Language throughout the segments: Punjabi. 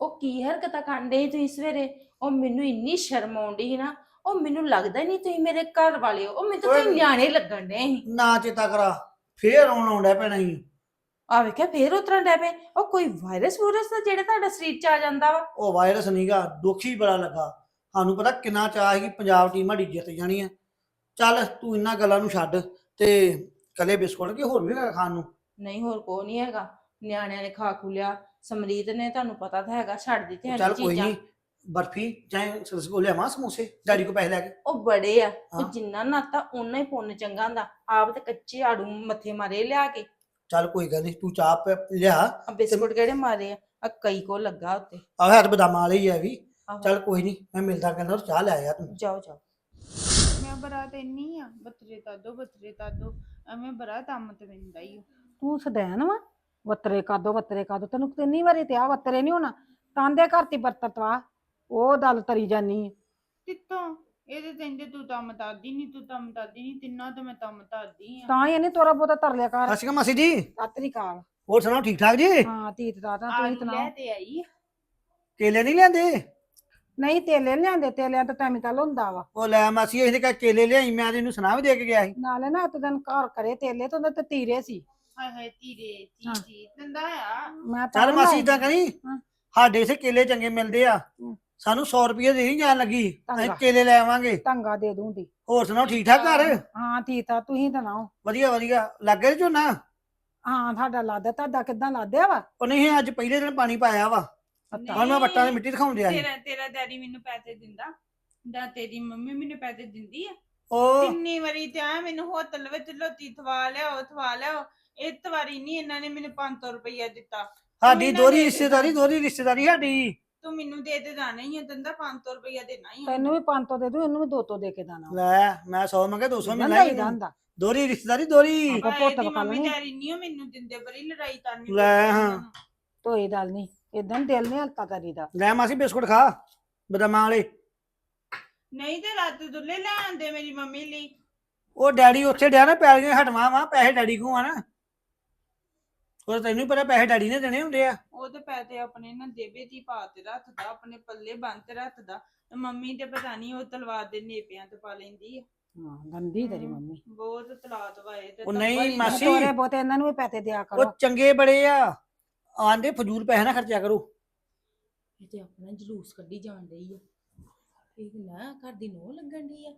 ਉਹ ਕੀ ਹਰਕਤਾਂ ਕਰਦੇ ਸੀ ਤੁਸੀਂ ਸਵੇਰੇ? ਉਹ ਮੈਨੂੰ ਇੰਨੀ ਸ਼ਰਮ ਆਉਂਦੀ ਸੀ ਨਾ ਉਹ ਮੈਨੂੰ ਲੱਗਦਾ ਨਹੀਂ ਤੁਸੀਂ ਮੇਰੇ ਘਰ ਵਾਲੇ ਹੋ। ਉਹ ਮੈਨੂੰ ਤਾਂ ਤੁਸੀਂ ਓਏ। ਨਿਆਣੇ ਲੱਗਣ ਦੇ ਸੀ। ਨਾ ਚੇਤਾ ਕਰਾ ਫੇਰ ਆਉਣ ਆਉਂਦਾ ਪੈਣਾ ਹੀ ਆ ਵੇਖਿਆ ਫੇਰ ਉਤਰਨ ਡੈ ਪਏ। ਉਹ ਕੋਈ ਵਾਇਰਸ ਵੂਰਸ ਦਾ ਜਿਹੜਾ ਤੁਹਾਡਾ ਸਰੀਰ ਚ ਆ ਜਾਂਦਾ ਵਾ? ਉਹ ਵਾਇਰਸ ਨਹੀਂਗਾ ਦੁੱਖ ਬੜਾ ਲੱਗਾ। ਸਾਨੂੰ ਪਤਾ ਕਿੰਨਾ ਚਾਹ ਸੀ ਕਿ ਪੰਜਾਬ ਟੀਮ ਸਾਡੀ ਜਿੱਤ ਜਾਣੀ ਆ ਚੱਲ ਤੂੰ ਇਹਨਾਂ ਗੱਲਾਂ ਨੂੰ ਛੱਡ ਤੇ ਕੱਲੇ ਬਿਸਕੁਟ ਕਿ ਹੋਰ ਵੀ ਹੈਗਾ ਖਾਣ ਨੂੰ? ਨਹੀਂ ਹੋਰ ਕੋ ਨਹੀਂ ਹੈਗਾ। ਨਿਆਣਿਆਂ ਨੇ ਖਾ ਖੂ ਲਿਆ। ਸਮਰੀਤ ਨੇ ਤੁਹਾਨੂੰ ਪਤਾ ਤਾਂ ਹੈਗਾ ਛੱਡ ਦਿੱਤੇ ਹਨ ਚੱਲ ਕੋਈ ਚੀਜ਼ਾਂ। ਨਹੀਂ ਬਰਫੀ ਚਾਹੇ ਰਸਗੁੱਲੇ ਲਿਆਵਾਂ ਸਮੋਸੇ? ਡੈਡੀ ਕੋ ਪੈਸੇ ਲੈ ਕੇ? ਉਹ ਬੜੇ ਆ ਹਾਂ। ਉਹ ਜਿੰਨਾ ਨਾਤਾ ਓਨਾ ਹੀ ਪੁੰਨ ਚੰਗਾ ਹੁੰਦਾ। ਆਪ ਤੇ ਕੱਚੇ ਆੜੂ ਮੱਥੇ ਮਾਰੇ ਲਿਆ ਕੇ। ਚੱਲ ਕੋਈ ਗੱਲ ਨਹੀਂ ਤੂੰ ਚਾਹ ਪ- ਲਿਆ। ਆ ਬਿਸਕੁਟ ਕਿਹੜੇ ਮਾਰੇ ਆ? ਆ ਕਈ ਕੋ ਲੱਗਾ ਉੱਤੇ। ਆ ਹੈ ਤਾਂ ਬਦਾਮਾਂ ਵਾਲੀ ਹੀ ਹੈ ਵੀ। ਆਹੋ। ਚੱਲ ਕੋਈ ਨਹੀਂ ਮੈਂ ਮਿਲਦਾ ਕਹਿੰਦਾ ਚਾਹ ਲੈ ਆਇਆ ਤੂੰ। ਜਾਓ ਜਾਓ। ਮੈਂ ਬਰਾਤ ਇੰਨੀ ਆ ਬਤਰੇ ਤਾਦੋ ਬਤਰੇ ਤਾਦੋ ਐਵੇਂ ਬਰਾ ਤੰਮ ਤੇ ਮਿੰਦਾ ਹੀ ਤੂੰ ਸਦੈਨ ਵਾ? ਵੱਤਰੇ ਕਾਦੋ ਵੱਤਰੇ ਕਾਦੋ ਤੈਨੂੰ ਕਿੰਨੀ ਵਾਰੀ ਤੇ ਆ ਵੱਤਰੇ ਨਹੀਂ ਹੋਣਾ। ਤਾਂਦੇ ਘਰ ਤੀ ਬਰਤਤਵਾ ਉਹ ਦਲ ਤਰੀ ਜਾਨੀ ਤਿੱਤੋਂ ਇਹਦੇ ਤੈਂਦੇ ਤੂੰ ਤੰਮ ਤਾਦੀ ਨਹੀਂ ਤੂੰ ਤੰਮ ਤਾਦੀ ਨਹੀਂ ਤਿੰਨਾਂ ਤੇ ਮੈਂ ਤੰਮ ਤਾਦੀ ਆ। ਤਾਂ ਹੀ ਇਹਨੇ ਤੋਰਾ ਬੋਤਾ ਤਰ ਲਿਆ ਕਰ ਅਸਿਕਾ ਮਾਸੀ ਜੀ। ਸਤਰੀ ਕਾਲ ਹੋਰ ਸੁਣਾਓ ਠੀਕ ਠਾਕ ਜੀ? ਹਾਂ ਤੀਤ ਦਾ ਤਾਂ ਆਲੂ ਤੂੰ ਲੈ ਤਨਾ ਤੇ ਆਈ ਕੇਲੇ ਨਹੀਂ ਲਿਆਂਦੇ? ਨਹੀਂ ਤੇਲੇ ਲਿਆਂਦੇ। ਤੇਲਿਆਂ ਤਾਂ ਕੈਮੀਕਲ ਹੁੰਦਾ ਵਾ। ਉਹ ਲੈ ਮਾਸੀ ਇਹਨੇ ਕਾ ਕੇਲੇ ਲਿਆਈ ਮੈਂ ਤੇ ਇਹਨੂੰ ਸੁਣਾ ਵੀ ਦੇ ਕੇ ਗਿਆ ਸੀ। ਨਾਲੇ ਨਾ ਇੱਕ ਦਿਨ ਘਰ ਕਰੇ ਤੇਲੇ ਤੋਂ ਤੇ ਤੀਰੇ ਸੀ। ਹਾਏ ਹਾਏ ਤੀਰੇ ਹਾਂ। ਤੀ ਤੀ ਤੰਦਾ ਆ। ਮੈਂ ਤਾਂ ਚੱਲ ਮਾਸੀ ਬਣਾਏ। ਇਦਾਂ ਕਰੀ ਹਾਂ। ਸਾਡੇ ਇਥੇ ਕੇਲੇ ਚੰਗੇ ਮਿਲਦੇ ਆ। ਹੂੰ। ਸਾਨੂੰ 100 ਰੁਪਏ ਦੇ ਨਹੀਂ ਜਾਣ ਲੱਗੀ ਅਸੀਂ ਚੰਗਾ। ਕੇਲੇ ਲੈ ਆਵਾਂਗੇ। ਟੰਗਾ ਦੇ ਦੂੰਦੀ ਹੋਰ ਸੁਣਾਓ ਠੀਕ ਠਾਕ ਘਰ? ਹਾਂ ਤੀਤਾ ਤੁਸੀਂ ਤਾਂ ਨਾਓ ਵਧੀਆ ਵਧੀਆ। ਲੱਗੇ ਝੋਨਾ? ਹਾਂ ਤੁਹਾਡਾ ਲਾਦਾ ਤੁਹਾਡਾ ਕਿੱਦਾਂ ਲਾਦਿਆ ਵਾ? ਉਹ ਨਹੀਂ ਅੱਜ ਪਹਿਲੇ ਦਿਨ ਪਾਣੀ ਪਾਇਆ ਵਾ। ਹੁਣ ਮੈਂ ਵੱਟਾਂ ਦੀ ਮਿੱਟੀ ਦਿਖਾਉਣ ਦਿਆ ਸੀ। ਤੇਰਾ ਤੇਰਾ ਡੈਡੀ ਮੈਨੂੰ ਪੈਸੇ ਦਿੰਦਾ। ਦਾ ਤੇਰੀ ਮੰਮੀ ਮੈਨੂੰ ਪੈਸੇ ਦਿੰਦੀ ਆ। ਉਹ ਕਿੰਨੀ ਵਾਰੀ ਤੇ ਆ ਮੈਨੂੰ ਹੋਟਲ ਵਿੱਚ ਲੋਤੀ ਥਵਾ ਲਿਆਓ ਥਵਾ ਲਿਆਓ। ਇੱਕ ਵਾਰੀ ਨਹੀਂ ਇਹਨਾਂ ਨੇ ਮੈਨੂੰ 500 ਰੁਪਈਆ ਦਿੱਤਾ। ਸਾਡੀ ਇਹਨਾਂ ਦੋਹਰੀ ਦੇ ਰਿਸ਼ਤੇਦਾਰੀ ਦੋਹਰੀ ਰਿਸ਼ਤੇਦਾਰੀ ਸਾਡੀ। ਤੂੰ ਮੈਨੂੰ ਦੇ ਦੇ ਜਾਣਾ ਹੀ ਆ ਤੰਦਾ 500 ਰੁਪਈਆ ਦੇਣਾ ਹੀ ਆ। ਤੈਨੂੰ ਵੀ 500 ਦੇ ਦੂੰ ਇਹਨੂੰ ਵੀ 200 ਦੇ ਕੇ ਦਾਣਾ ਲੈ ਮੈਂ 100 ਮੰਗੇ 200 ਮਿਲਣਾ ਹੀ ਹੀ ਦੰਦਾ ਦੋਹਰੀ ਰਿਸ਼ਤੇਦਾਰੀ ਦੋਹਰੀ। ਆਪਾਂ ਪੁੱਤ ਇਹਦੀ ਵਿਖਾ ਮੰਮੀ ਲੈਣੀ। ਡੈਡੀ ਨਹੀਂ ਉਹ ਮੈਨੂੰ ਦਿੰਦੇ ਬੜੀ ਲੜਾਈ ਕਰਨੀ ਲੈ ਪੈਂਦੀ ਹਾਂ। ਉਹਨਾਂ ਨੂੰ। ਗੱਲ ਨਹੀਂ ਇਦਾਂ ਦਿਲ ਨਹੀਂ ਹਲਤਾ ਕਰੀਦਾ। ਲੈ ਮਾਸੀ ਬਿਸਕੁਟ ਖਾ ਬਦਾਮਾਂ ਵਾਲੇ। ਨਹੀਂ ਤੇ ਰਾਤ ਦੁੱਲੇ ਲੈ ਆਂਦੇ ਮੇਰੀ ਮੰਮੀ ਲਈ। ਉਹ ਡੈਡੀ ਉੱਥੇ ਡਿਆ ਨਾ ਪੈਲੀਆਂ ਹਟਵਾ ਵਾ ਪੈਸੇ ਡੈਡੀ ਕੋ ਆ ਨਾ। ਉਹ ਤੈਨੂੰ ਪਤਾ ਪੈਸੇ ਡੈਡੀ ਨੇ ਦੇਣੇ ਹੁੰਦੇ ਆ? ਉਹ ਤੇ ਪੈਸੇ ਆਪਣੇ ਨਾ ਦੇਵੇ ਦੀ ਪਾ ਤੇ ਰੱਖਦਾ ਆਪਣੇ ਪੱਲੇ ਬੰਨ ਤੇ ਰੱਖਦਾ। ਤੇ ਮੰਮੀ ਤੇ ਪਤਾ ਨਹੀਂ ਉਹ ਤਲਵਾਰ ਦੇ ਨੇਪਿਆਂ ਤੇ ਪਾ ਲੈਂਦੀ ਆ। ਹਾਂ ਗੰਦੀ ਤੇਰੀ ਮੰਮੀ। ਬਹੁਤ ਤਲਾਤ ਵਾਏ ਤੇ ਉਹ ਨਹੀਂ, ਮਾਸੀ। ਤੋਰੇ ਬੋਤੇ ਇਹਨਾਂ ਨੂੰ ਵੀ ਪੈਸੇ ਦਿਆ ਕਰੋ। ਉਹ ਚੰਗੇ ਬੜੇ ਆ। ਆਂਦੇ ਫਜ਼ੂਲ ਪੈਸੇ ਨਾ ਖਰਚਿਆ ਕਰੋ। ਇਹ ਤੇ ਆਪਣਾ ਜਲੂਸ ਕੱਢੀ ਜਾਣ ਡਈ ਆ। ਇਹ ਨਾ ਘਰ ਦੀ ਨੋ ਲੱਗਣ ਡਈ ਆ।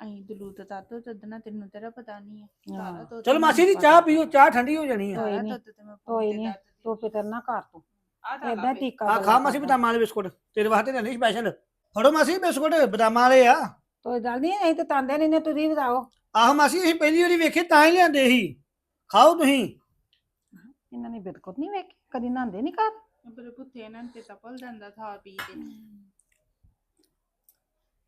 ਅਹੀਂ ਦਲੂਤ ਤਾਤੋ ਤਦਨਾ ਤੈਨੂੰ ਤੇਰਾ ਪਤਾ ਨਹੀਂ ਸਾਰਾ ਹਾਂ। ਦੁੱਧ ਚਲੋ ਮਾਸੀ ਦੀ। ਚਾਹ ਪੀਓ ਚਾਹ ਠੰਡੀ ਹੋ ਜਾਣੀ ਆ ਕੋਈ ਸਾਰਾ ਨੀ, ਦੁੱਧ ਤੇ ਮੈਂ ਕੋਈ ਫਿਕਰ ਨਾ ਕਰ ਤੂੰ। ਏਦਾਂ। ਟੀਕਾ ਆ ਖਾ ਮਾਸੀ ਬਦਾਮਾਂ ਵਾਲੇ ਬਿਸਕੁਟ ਤੇਰੇ ਵਾਸਤੇ ਲੈਣੇ ਸਪੈਸ਼ਲ ਫੜੋ ਮਾਸੀ ਬਿਸਕੁਟ ਬਦਾਮਾਂ ਵਾਲੇ ਆ। ਕੋਈ ਗੱਲ ਨਹੀਂ ਅਸੀਂ ਤੇ ਤਾਂਦੇ ਨਹੀਂ ਨੇ ਤੁਸੀਂ ਬਤਾਓ ਆਹੋ ਮਾਸੀ ਅਸੀਂ ਪਹਿਲੀ ਵਾਰੀ ਵੇਖੇ ਤਾਂ ਹੀ ਲਿਆਂਦੇ ਸੀ। ਖਾਓ ਤੁਸੀਂ। ਇਹਨਾਂ ਨੇ ਬਿਲਕੁਲ ਨਹੀਂ ਵੇਖੀ ਕਦੀ ਨਹਾਉਂਦੇ ਨਹੀਂ ਘਰ। ਪਰ ਪੁੱਤੇ ਇਹਨਾਂ ਤੇ ਤਾਂ ਭੁੱਲ ਜਾਂਦਾ ਥਾ ਪੀ ਕੇ।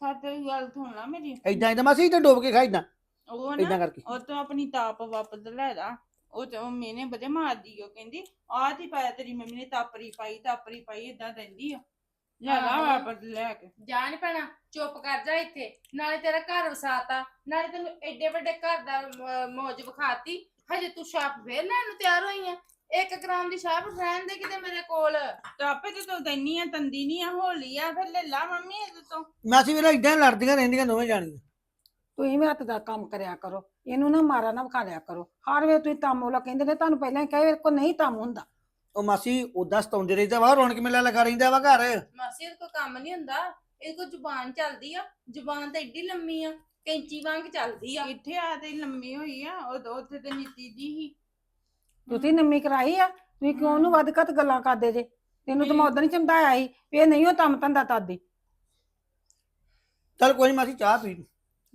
ਤਾਂ ਤੇ ਗੱਲ ਸੁਣ ਲਾ ਮੇਰੀ। ਐਦਾਂ ਐਦਾਂ ਮਾਸੀ ਇਦਾਂ ਡੋਬ ਕੇ ਖਾ ਇਦਾਂ ਉਹ ਇਦਾਂ ਨਾ ਕਰਕੇ। ਉਹ ਤੋਂ ਆਪਣੀ ਤਾਪ ਵਾਪਸ ਲੈਦਾ ਉਹ ਤੇ ਉਹ ਮੈਨੇ ਬਦੇ ਮਾਰਦੀ ਉਹ ਕਹਿੰਦੀ ਆਹ ਤੀ ਪਾਇਆ ਤੇਰੀ ਮੰਮੀ ਨੇ ਤਾਪਰੀ ਪਾਈ ਤਾਪਰੀ ਪਾਈ ਇਦਾਂ ਦਿੰਦੀ ਆ। ਲੈ ਲਾ ਆਹੋ। ਵਾਪਸ ਲੈ ਕੇ। ਜਾ ਨੀ ਪੈਣਾ ਚੁੱਪ ਕਰ ਜਾ ਇੱਥੇ। ਨਾਲੇ ਤੇਰਾ ਘਰ ਵਸਾਤਾ ਨਾਲੇ ਤੈਨੂੰ ਐਡੇ ਵੱਡੇ ਘਰ ਦਾ ਮੌਜ ਵਿਖਾਤੀ। ਹਜੇ ਤੂੰ ਛਾਪ ਫੇਰ ਲੈਣ ਨੂੰ ਤਿਆਰ ਹੋਈ ਆ? ਇੱਕ ਗ੍ਰਾਮ ਦੀ ਛਾਪ ਰਹਿਣ ਦੇ ਕਿਤੇ ਮੇਰੇ ਕੋਲ? ਤਾਪੇ ਤੇ ਤੂੰ ਦੈਨੀ ਆ ਤੰਦੀ ਨਹੀਂ ਆ ਹੋਲੀ ਆ ਫਿਰ ਲੈ ਲਾ ਮੰਮੀ ਇਹਦੇ ਤੋਂ। ਮਾਸੀ ਵੇਲੇ ਇਦਾਂ ਲੜਦੀਆਂ ਰਹਿੰਦੀਆਂ ਦੋਵੇਂ ਜਾਣੀਆਂ। ਤੁਸੀਂ ਵੀ ਹੱਥ ਦਾ ਕੰਮ ਕਰਿਆ ਕਰੋ। ਇਹਨੂੰ ਨਾ ਮਾਰਾ ਨਾ ਵਿਖਾ ਲਿਆ ਕਰੋ। ਹਰ ਵੇ ਤੁਸੀਂ ਤਾਮੋ ਲਾ ਕਹਿੰਦੇ ਨੇ ਤੁਹਾਨੂੰ ਪਹਿਲਾਂ ਹੀ ਕਹੇ ਕੋ ਨਹੀਂ ਤਾਮ ਹੁੰਦਾ। ਉਹ ਮਾਸੀ ਉਦਾਂ ਸਤਾਉਂਦੇ ਰਹਿੰਦਾ ਵਾ ਰੌਣਕ ਮੇਲਾ ਲੱਗਾ ਰਹਿੰਦਾ ਵਾ ਘਰ। ਮਾਸੀ ਇਹਦੇ ਕੋਲ ਕੰਮ ਨਹੀਂ ਹੁੰਦਾ। ਇਹਦੇ ਕੋਲ ਜ਼ੁਬਾਨ ਚੱਲਦੀ ਆ। ਜ਼ੁਬਾਨ ਤਾਂ ਏਡੀ ਲੰਮੀ ਆ ਕੈਂਚੀ ਵਾਂਗ ਚੱਲਦੀ ਆ। ਇੱਥੇ ਆ ਤੇ ਲੰਮੀ ਹੋਈ ਆ ਉਹ ਉੱਥੇ ਤੇ ਨੀਤੀ ਜੀ ਹੀ ਤੁਸੀਂ ਨੰਮੀ ਕਰਾਈ ਆ ਤੁਸੀਂ ਕਿਉਂ ਉਹਨੂੰ ਵੱਧ ਘੱਟ ਗੱਲਾਂ ਕਰਦੇ ਜੇ? ਤੈਨੂੰ ਤਾਂ ਮੈਂ ਉਦੋਂ ਹੀ ਚਮਦਾਇਆ ਸੀ ਵੀ ਇਹ ਨਹੀਂ ਉਹ ਤਮ ਤੰਦਾ ਤਾਦੀ ਚੱਲ ਕੋਈ ਨੀ ਮਾਸੀ ਚਾਹ ਪੀ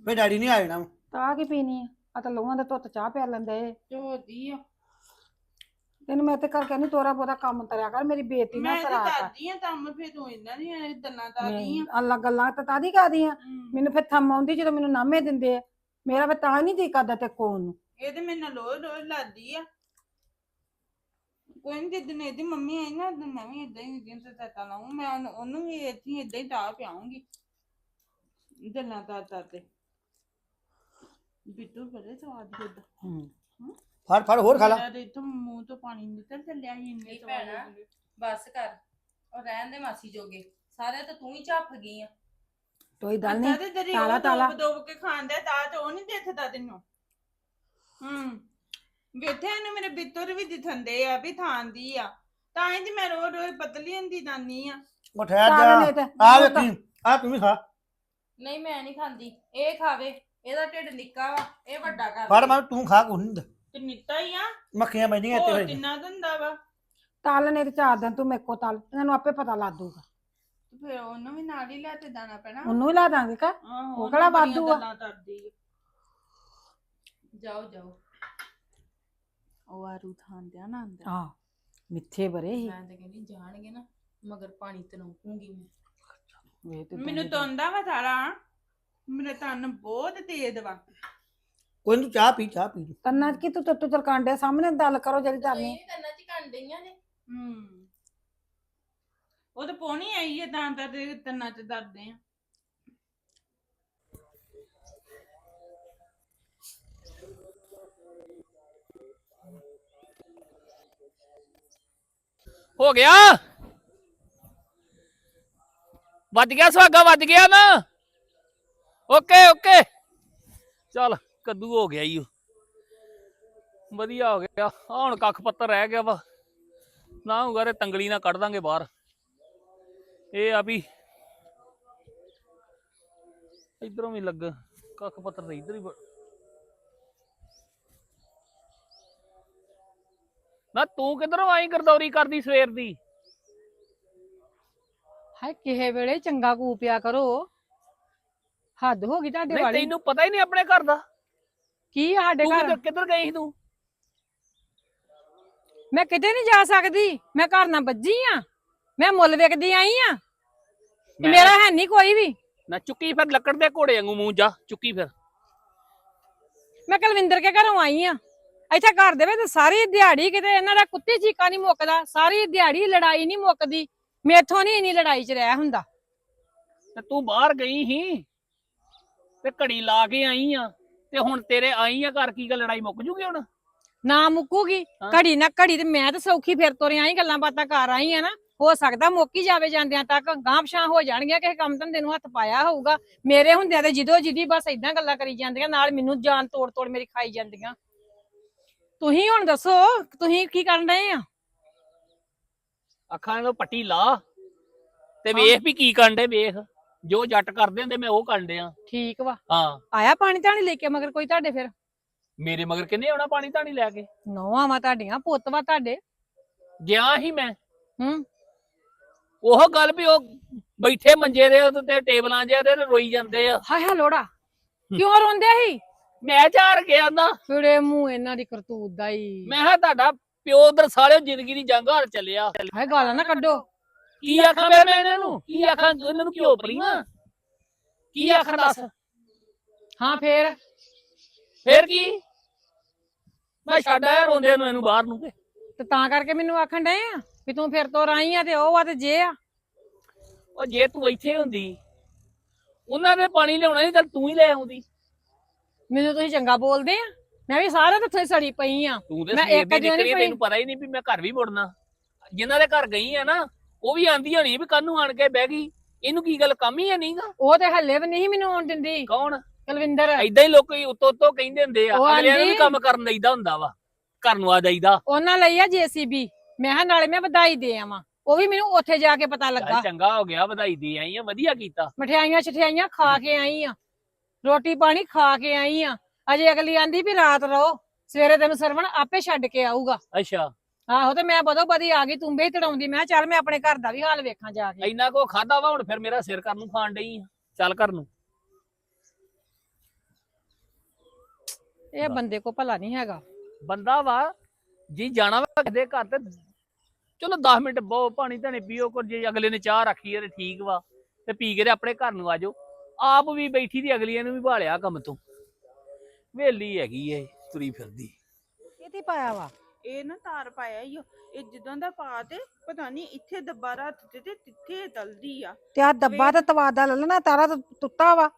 ਫੇ ਡੈਡੀ ਨਹੀਂ ਆ ਜਾਣਾ ਤਾਂ ਕੀ ਪੀਣੀ ਆ? ਆ ਤਾਂ ਲੋਹਾਂ ਦੇ ਧੁੱਤ ਚਾਹ ਪਿਆ ਲੈਂਦੇ ਹੋਦੀ ਆ। ਤੈਨੂੰ ਮੈਂ ਤੇ ਕਰਕੇ ਨਹੀਂ ਤੋਰਾ ਬੋਦਾ ਕੰਮ ਤਰਿਆ ਕਰ ਮੇਰੀ ਬੇਇੱਜ਼ਤੀ ਨਾ ਮੈਂ ਤੇ ਕਰਾ ਕਰ। ਦਾਦੀ ਆ ਤੰਮ ਫੇ ਤੂੰ ਇਹਨਾਂ ਦੀਆਂ ਦੰਨਾ ਦਾਦੀ ਆ। ਅੱਲਾ ਗੱਲਾਂ ਤਾਂ ਤਾਦੀ ਹਮ। ਮੈਨੂੰ ਫਿਰ ਥੰਮ ਆਉਂਦੀ ਜਦੋਂ ਮੈਨੂੰ ਨਾਮੇ ਦਿੰਦੇ ਆ। ਮੇਰਾ ਫਿਰ ਤਾਂ ਨਹੀਂ ਜੀ ਕਰਦਾ ਤੇ ਕੋਣ ਨੂੰ ਇਹ ਤੇ ਮੇਰੇ ਨਾਲ ਰੋਜ਼ ਆ। ਕੋਈ ਨਹੀਂ ਜਿੱਦਣ ਇਹਦੀ ਮੰਮੀ ਆਈ ਨਾ ਉਦੋਂ ਮੈਂ ਵੀ ਇਦਾਂ ਹੀ ਦਿਨ ਤੇ ਤਤਾ ਲਾਉਂ ਮੈਂ ਉਹਨੂੰ- ਉਹਨੂੰ ਵੀ ਇੱਥੇ ਇਦਾਂ ਹੀ ਟਾਹ ਪਿਆਉਂਗੀ ਗੱਲਾਂ ਤਾਂ ਤਾਂ ਤੇ ਬਿੱਟੂ ਬੜੇ ਸਵਾਦ ਦੁੱਧ ਫੜ ਫੜ ਹੋਰ ਖਾ ਲਾ। ਮੇਰਾ ਤੇ ਇੱਥੋਂ ਮੂੰਹ ਤੋਂ ਪਾਣੀ ਨਿਕਲ ਚੱਲਿਆ ਸੀ ਇੰਨੇ ਨਹੀਂ ਸਵਾਦ ਭੈਣਾ। ਦੁੱਧ। ਬਸ ਕਰ। ਉਹ ਰਹਿਣ ਦੇ ਮਾਸੀ ਜੋਗੇ। ਸਾਰੇ ਤਾਂ ਤੂੰ ਹੀ ਝੱਪ ਗਈ ਆ। ਕੋਈ ਗੱਲ ਅੱਛਾ ਨਹੀਂ। ਤੇ ਤੇਰੀ ਤਾਲਾ- ਉਹ ਤਾਲਾ। ਦੋਬ ਦੋਬ ਕੇ ਖਾਂਦਾ ਤਾਂ ਤੇ ਉਹ ਨਹੀਂ ਦੇਖਦਾ ਤੈਨੂੰ। ਹੂੰ। ਵੇਥੇ ਇਹਨੂੰ ਮੇਰੇ ਬਿੱਤਰ ਵੀ ਦਿਖੰਦੇ ਆ ਵੀ ਥਾਂਦੀ ਆ। ਤਾਂ ਹੀ ਤੇ ਮੈਂ ਰੋ ਰੋ ਪਤਲੀ ਹੁੰਦੀ ਜਾਂਦੀ ਆ। ਉਹ ਠਹਿਰ ਜਾ ਤੇ ਆ ਵੇਖੀ ਆ ਤੂੰ ਵੀ ਖਾ। ਨਹੀਂ ਮੈਂ ਨਹੀਂ ਖਾਂਦੀ। ਇਹ ਖਾਵੇ ਇਹਦਾ ਢਿੱਡ ਨਿੱਕਾ ਵਾ ਇਹ ਵੱਡਾ ਕਰ ਫੜ ਮੈਂ ਤੂੰ ਖਾ ਕੁਛ ਨਹੀਂ ਤੇ ਨਿੱਤਾ ਹੀ ਆ। ਮੱਖੀਆਂ ਬੈਠੀਆਂ ਇੱਥੇ ਹੋਰ ਹੋਈ ਕਿੰਨਾ ਦੰਦਾ ਵਾ। ਤਲ ਨੇ ਤੇ ਚਾਰ ਦਿਨ ਤੂੰ ਮੇਰੇ ਕੋ ਤਲ ਇਹਨਾਂ ਨੂੰ ਆਪੇ ਪਤਾ ਲੱਗ ਦੂਗਾ ਤੇ ਫਿਰ ਉਹਨੂੰ ਵੀ ਨਾਲ ਹੀ ਲੈ ਤੇ ਜਾਣਾ ਪੈਣਾ। ਉਹਨੂੰ ਹੀ ਲਾ ਦਾਂਗੇ ਕਾ ਆਹੋ, ਉਹ ਕਿਹੜਾ ਵਾਧੂ ਆ। ਜਾਓ ਜਾਓ। ਉਹ ਆਰੂ ਥਾਂਦਿਆ ਨਾ ਅੰਦਰ। ਹਾਂ ਮਿੱਥੇ ਬਰੇ ਹੀ ਮੈਂ ਤਾਂ ਕਹਿੰਦੀ ਜਾਣਗੇ ਨਾ ਮਗਰ ਪਾਣੀ ਤਨੋਕੂਗੀ ਮੈਂ। ਵੇ ਤੇ ਮੈਨੂੰ ਤੋਂਦਾ ਵਾ ਸਾਰਾ। ਮੇਰੇ ਤਨ ਬਹੁਤ ਤੇਜ਼ ਵਾ। ਕੋਈ ਨੀ ਤੂੰ ਚਾਹ ਪੀ ਚਾਹ ਪੀ ਤੰਨਾ ਕੀ ਤੂੰ ਤੂੰ ਚਲਕਾਂਡੇ ਸਾਹਮਣੇ ਗੱਲ ਕਰੋ ਜਿਹੜੀ ਤੁਸੀਂ ਕਰਨੀ ਵੀ ਕੰਨਾਂ 'ਚ ਕੰਨ ਡਈਆਂ ਨੇ। ਹੂੰ। ਉਹ ਤਾਂ ਪੋਣੀ ਆਈ ਹੈ ਤਾਂ ਤਾਂ ਤੇ ਤੰਨਾ ਚ ਦਰਦੇ ਆ। ਹੋ ਗਿਆ? ਵੱਜ ਗਿਆ ਸੁਹਾਗਾ, ਵੱਜ ਗਿਆ ਨਾ? ਓਕੇ ਓਕੇ ਚੱਲ, ਕੱਦੂ ਹੋ ਗਿਆ ਈ ਵਧੀਆ ਹੋ ਗਿਆ। ਆਹ ਹੁਣ ਕੱਖ ਪੱਤਰ ਰਹਿ ਗਿਆ ਵਾ। ਨਾ ਹੋਊਗਾ ਤੇ ਤੰਗਲੀ ਨਾਲ ਕੱਢ ਦਾਂਗੇ ਬਾਹਰ। ਇਹ ਆ ਵੀ ਇਧਰੋਂ ਵੀ ਲੱਗ, ਕੱਖ ਪੱਤਰ ਤੇ ਇਧਰ ਹੀ ਨਾ ਤੂੰ ਕਿਧਰੋਂ ਆਈ ਗਰਦੌਰੀ ਕਰਦੀ ਸਵੇਰ ਦੀ? ਹਾਏ ਕਿਸੇ ਵੇਲੇ ਚੰਗਾ ਕੂਪਿਆ ਕਰੋ। ਹੱਦ ਹੋ ਗਈ ਤੁਹਾਡੇ ਨਹੀਂ ਵਾਲੀ। ਤੈਨੂੰ ਪਤਾ ਹੀ ਨਹੀਂ ਆਪਣੇ ਘਰ ਦਾ। ਕੀ ਆ ਸਾਡੇ ਤੂੰ ਘਰ? ਕਿੱਧਰ- ਕਿੱਧਰ ਗਈ ਸੀ ਤੂੰ? ਮੈਂ ਕਿਤੇ ਨਹੀਂ ਜਾ ਸਕਦੀ। ਮੈਂ ਘਰ ਨਾਲ ਬੱਜੀ ਆ। ਮੈਂ ਮੁੱਲ ਵੇਖਦੀ ਆਈ ਆ। ਮੈਂ- ਮੇਰਾ ਹੈ ਨਹੀਂ ਕੋਈ ਵੀ। ਨਾ ਚੁੱਕੀ ਫਿਰ ਲੱਕੜ ਦੇ ਘੋੜੇ ਵਾਂਗੂ ਮੂੰਹ ਜਾ ਚੁੱਕੀ ਫਿਰ। ਮੈਂ ਕੁਲਵਿੰਦਰ ਕੇ ਘਰੋਂ ਆਈ ਆ। ਇੱਥੇ ਘਰ ਦੇ ਵਿੱਚ ਸਾਰੀ ਦਿਹਾੜੀ ਕਿਤੇ ਇਹਨਾਂ ਦਾ ਕੁੱਤੀ ਚੀਕਾ ਨਹੀਂ ਮੁੱਕਦਾ ਸਾਰੀ ਦਿਹਾੜੀ ਲੜਾਈ ਨਹੀਂ ਮੁੱਕਦੀ ਮੇਥੋਂ ਨਹੀਂ ਇੰਨੀ ਲੜਾਈ 'ਚ ਰਹਿ ਹੁੰਦਾ। ਤੇ ਤੂੰ ਬਾਹਰ ਗਈ ਸੀ ਤੇ ਘੜੀ ਲਾ ਕੇ ਆਈ ਆ ਤੇ ਹੁਣ ਤੇਰੇ ਆਈ ਆ ਘਰ ਕੀ ਗੱਲ ਲੜਾਈ ਮੁੱਕ ਜੂਗੀ ਹੁਣ? ਨਾ ਮੁੱਕੂਗੀ। ਘੜੀ ਨਾ ਘੜੀ ਤੇ ਮੈਂ ਤਾਂ ਸੌਖੀ ਫਿਰ ਤੁਰ ਆਈ ਗੱਲਾਂ ਬਾਤਾਂ ਕਰ ਆਈ ਆ ਨਾ। ਹੋ ਸਕਦਾ ਮੁੱਕ ਜਾਵੇ ਜਾਂਦਿਆਂ ਤੱਕ ਗਾਂਹ ਪਛਾਂ ਹੋ ਜਾਣਗੀਆਂ ਕਿਸੇ ਕੰਮ ਧੰਦੇ ਨੂੰ ਹੱਥ ਪਾਇਆ ਹੋਊਗਾ। ਮੇਰੇ ਹੁੰਦਿਆਂ ਤੇ ਜਿੱਦੋ ਜਿੱਦੀ ਬਸ ਇਦਾਂ ਗੱਲਾਂ ਕਰੀ ਜਾਂਦੀਆਂ ਨਾਲ ਮੈਨੂੰ ਜਾਨ ਤੋੜ ਤੋੜ ਮੇਰੀ ਖਾਈ ਜਾਂਦੀਆਂ। ਤੁਸੀਂ ਹੁਣ ਦੱਸੋ ਤੁਸੀਂ ਕੀ ਕਰਨ ਰਹੇ ਆ? ਅੱਖਾਂ ਨੂੰ ਪੱਟੀ ਲਾ। ਤੇ ਵੇਖ ਵੀ ਕੀ ਕਰਨ ਦੇ ਵੇਖ। ਜੋ ਜੱਟ ਕਰਦੇ ਹੁੰਦੇ ਮੈਂ ਉਹ ਕਰਨ ਡਿਆ। ਠੀਕ ਵਾ। ਹਾਂ। ਆਇਆ ਪਾਣੀ ਧਾਣੀ ਲੈ ਕੇ ਮਗਰ ਕੋਈ ਤੁਹਾਡੇ ਫਿਰ? ਮੇਰੇ ਮਗਰ ਕਿੰਨੇ ਆਉਣਾ ਪਾਣੀ ਧਾਣੀ ਲੈ ਕੇ? ਨੌਵਾਂ ਵਾ ਤੁਹਾਡੀਆਂ ਪੁੱਤ ਵਾ ਤੁਹਾਡੇ। ਗਿਆ ਹੀ ਮੈਂ। ਹੂੰ। ਉਹ ਗੱਲ ਵੀ ਉਹ ਬੈਠੇ ਮੰਜੇ ਦੇ ਉੱਤੇ ਟੇਬਲਾਂ ਜਿਹੇ ਤੇ ਰੋਈ ਜਾਂਦੇ ਆ। ਹਾਏ ਹਾ ਲੋੜਾ ਕਿਉਂ ਰੋਂਦੇ ਸੀ ਮੈਂ ਚਾਰ ਗਿਆ ਨਾ। ਫਿੜੇ ਮੂੰਹ ਇਹਨਾਂ ਦੀ ਕਰਤੂਤ ਦਾ ਹੀ। ਮੈਂ ਕਿਹਾ ਤੁਹਾਡਾ ਪਿਓ ਉਧਰ ਸਾਲਿਓ ਜ਼ਿੰਦਗੀ ਦੀ ਜੰਗ ਹਾਰ ਚੱਲਿਆ। ਹਾਏ ਗਾਲਾਂ ਨਾ ਕੱਢੋ। ਕੀ ਆਖਾਂ ਮੈਂ ਇਹਨਾਂ ਨੂੰ? ਕੀ ਆਖਾਂ ਇਹਨਾਂ ਨੂੰ ਕਿਉਂ ਪਲੀਆਂ ਕੀ ਆਖਾਂ ਦੱਸ? ਹਾਂ ਫੇਰ? ਫੇਰ ਕੀ? ਮੈਂ ਛੱਡ ਆਇਆ ਰੋਂਦੇ ਨੂੰ ਇਹਨੂੰ ਬਾਹਰ ਨੂੰ ਤੇ। ਤੇ ਤਾਂ ਕਰਕੇ ਮੈਨੂੰ ਆਖਣ ਡਏ ਆ ਵੀ ਤੂੰ ਫਿਰ ਤੋਂ ਆਈ ਆ ਤੇ ਉਹ ਆ ਤੇ ਜੇ ਆ। ਉਹ ਜੇ ਤੂੰ ਇੱਥੇ ਹੁੰਦੀ ਉਹਨਾਂ ਨੇ ਪਾਣੀ ਲਿਆਉਣਾ ਨਹੀਂ ਚੱਲ ਤੂੰ ਹੀ ਲੈ ਆਉਂਦੀ। ਮੈਨੂੰ ਤੁਸੀਂ ਚੰਗਾ ਬੋਲਦੇ ਆ। ਮੈਂ ਵੀ ਸਾਰੇ ਤੇ ਸੜੀ ਪਈ ਆ। ਤੂੰ ਤੇ ਮੈਂ ਸਵੇਰ ਇੱਕ ਦੀ ਦਿਨ ਨਿਕਲੀ ਹੀ ਤੈਨੂੰ ਪਤਾ ਹੀ ਨਹੀਂ ਵੀ ਮੈਂ ਘਰ ਵੀ ਮੁੜਨਾ। ਜਿਨ੍ਹਾਂ ਦੇ ਘਰ ਗਈ ਆ ਨਾ ਉਹ ਵੀ ਆਂਦੀ ਹੋਣੀ ਵੀ ਕੱਲ ਨੂੰ ਆਣ ਕੇ ਬਹਿ ਗਈ। ਇਹਨੂੰ ਕੀ ਗੱਲ ਕੰਮ ਹੀ ਹੈ ਨਹੀਂਗਾ ਉਹ ਤੇ ਹੱਲੇ ਵੀ ਨਹੀਂ ਮੈਨੂੰ ਆਉਣ ਦਿੰਦੀ। ਕੌਣ? ਕੁਲਵਿੰਦਰ। ਐਦਾਂ ਹੀ ਲੋਕੀ ਉੱਤੋਂ ਉੱਤੋਂ ਕਹਿੰਦੇ ਹੁੰਦੇ ਆ ਉਹ ਅਗਲਿਆਂ ਨੂੰ ਵੀ ਆਂਦੀ- ਕੰਮ ਕਰਨ ਦਈਦਾ ਹੁੰਦਾ ਵਾ ਘਰ ਨੂੰ ਆ ਜਾਈਦਾ। ਉਹਨਾਂ ਲਈ ਆ ਜੀਸੀਬੀ। ਮੈਂ ਕਿਹਾ ਨਾਲੇ ਮੈਂ ਵਧਾਈ ਦੇ ਆਵਾਂ। ਉਹ ਵੀ ਮੈਨੂੰ ਉੱਥੇ ਜਾ ਕੇ ਪਤਾ ਲੱਗਾ। ਚੰਗਾ ਹੋ ਗਿਆ ਵਧਾਈ ਦੇ ਆਈ ਆ ਵਧੀਆ ਕੀਤਾ। ਮਠਿਆਈਆਂ ਛਠਿਆਈਆਂ ਖਾ ਕੇ ਆਈ ਆ। ਰੋਟੀ ਪਾਣੀ ਖਾ ਕੇ ਆਈ ਆ। ਅਜੇ ਅਗਲੀ ਆਂਦੀ ਵੀ ਰਾਤ ਰਹੋ ਸਵੇਰੇ ਤੈਨੂੰ ਸਰਵਣ ਆਪੇ ਛੱਡ ਕੇ ਆਊਗਾ। ਅੱਛਾ। ਆਹੋ ਤੇ ਮੈਂ ਬਦੋ ਬਦੀ ਆ ਗਈ ਤੂੰ ਵੀ ਤੜਾਉਂਦੀ ਮੈਂ ਕਿਹਾ ਚੱਲ ਮੈਂ ਆਪਣੇ ਘਰ ਦਾ ਵੀ ਹਾਲ ਵੇਖਾਂ ਜਾ ਕੇ। ਇੰਨਾ ਕੋ ਖਾਦਾ ਵਾ ਹੁਣ ਫਿਰ ਮੇਰਾ ਸਿਰ ਕਰਨ ਨੂੰ ਖਾਣ ਡਈ ਆ। ਚੱਲ ਘਰ ਨੂੰ। ਇਹ ਬੰਦੇ ਕੋ ਭਲਾ ਨਹੀਂ ਹੈਗਾ। ਬੰਦਾ ਵਾ ਜੀ ਜਾਣਾ ਵਾ ਕਿਤੇ ਘਰ ਤੇ ਚਲੋ 10 ਮਿੰਟ ਬਹੁ ਪਾਣੀ ਧਣੇ ਪੀਓ ਕੋ ਜੇ ਅਗਲੇ ਨੇ ਚਾਹ ਰੱਖੀ ਹੈ ਤੇ ਠੀਕ ਵਾ ਤੇ ਪੀ ਕੇ ਤੇ ਆਪਣੇ ਘਰ ਨੂੰ ਆਜੋ ਆਪ ਵੀ ਬੈਠੀ ਦੀ ਅਗਲੀਆਂ ਨੂੰ ਵੀ ਭਾਲਿਆ ਕੰਮ ਤੋਂ। ਵੇਲੀ ਹੈਗੀ ਏ ਤੁਰੀ ਫਿਰਦੀ। ਇਹ ਤੇ ਪਾਇਆ ਵਾ? ਇਹ ਨਾ ਤਾਰ ਪਾਇਆ ਈ ਓ। ਇਹ ਜਦੋਂ ਦਾ ਪਾ ਤੇ ਪਤਾ ਨਹੀਂ ਇੱਥੇ ਦੱਬਾ ਰੱਖ ਤੇ ਤੇ ਤਿੱਥੇ ਤਲਦੀ ਆ। ਤੇ ਆ ਡੱਬਾ ਤੇ ਤਵਾਦਾ ਲੈ ਲੈਣਾ ਤਾਰਾ ਤਾਂ ਟੁੱਟਾ ਵਾ।